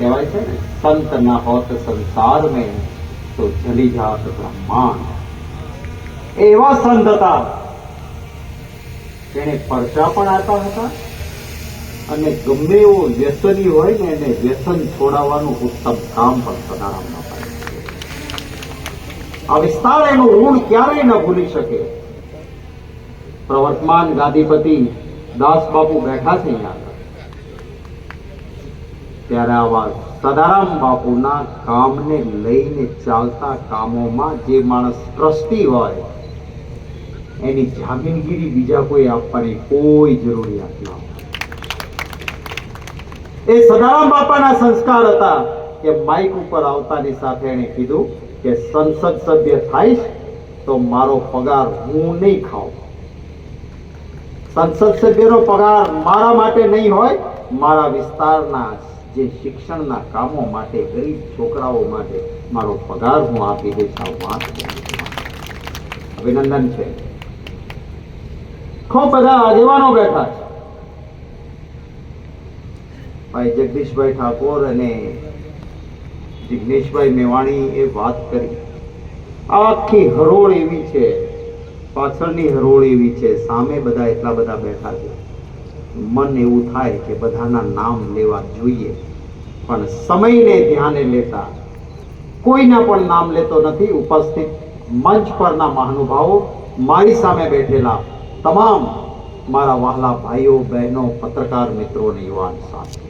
કહેવાય છે ને સંત ના હોત સંસાર મેં તો જલી જાત બ્રહ્માંડ. એવા સંત હતા. તેને પરચા પણ આપ્યા હતા અને ગમે એવો વ્યસની હોય ને, એને વ્યસન છોડાવવાનું ઉત્તમ કામ પણ સદારામમાં પાડે આ વિસ્તાર એનું ઋણ ક્યારેય ન ભૂલી શકે. પ્રવર્તમાન ગાદીપતિ દાસ બાપુ બેઠા છે અહીંયા. ત્યારે આવા સદારામ બાપુના કામને લઈને ચાલતા કામોમાં જે માણસ ટ્રસ્ટી હોય, એની જામીનગીરી બીજા કોઈ આપવાની કોઈ જરૂરિયાત ન એ સદારામ બાપાના સંસ્કાર હતા કે માઇક ઉપર આવતાની સાથે એણે કીધું કે સંસદ સભ્ય થાઈશ તો મારો પગાર હું નહીં ખાઉં. સંસદ સભ્યનો પગાર મારા માટે નહીં હોય, મારા વિસ્તારના જે શિક્ષણના કામો માટે, ગરીબ છોકરાઓ માટે મારો પગાર હું આપી દઈશ અભિનંદન છે. બધા આગેવાનો બેઠા છે. ભાઈ જગદીશભાઈ ઠાકોર અને જિગ્નેશભાઈ મેવાણી એ વાત કરી. આખી હરોળ એવી છે, પાછળની હરોળ એવી છે, સામે બધા એટલા બધા બેઠા છે. મન એવું થાય કે બધાના નામ લેવા જોઈએ. પણ સમયને ધ્યાને લેતા કોઈના પણ નામ લેતો નથી. ઉપસ્થિત મંચ પરના મહાનુભાવો મારી સામે બેઠેલા તમામ મારા વહાલા ભાઈઓ, બહેનો, પત્રકાર મિત્રો યુવાન સાથે.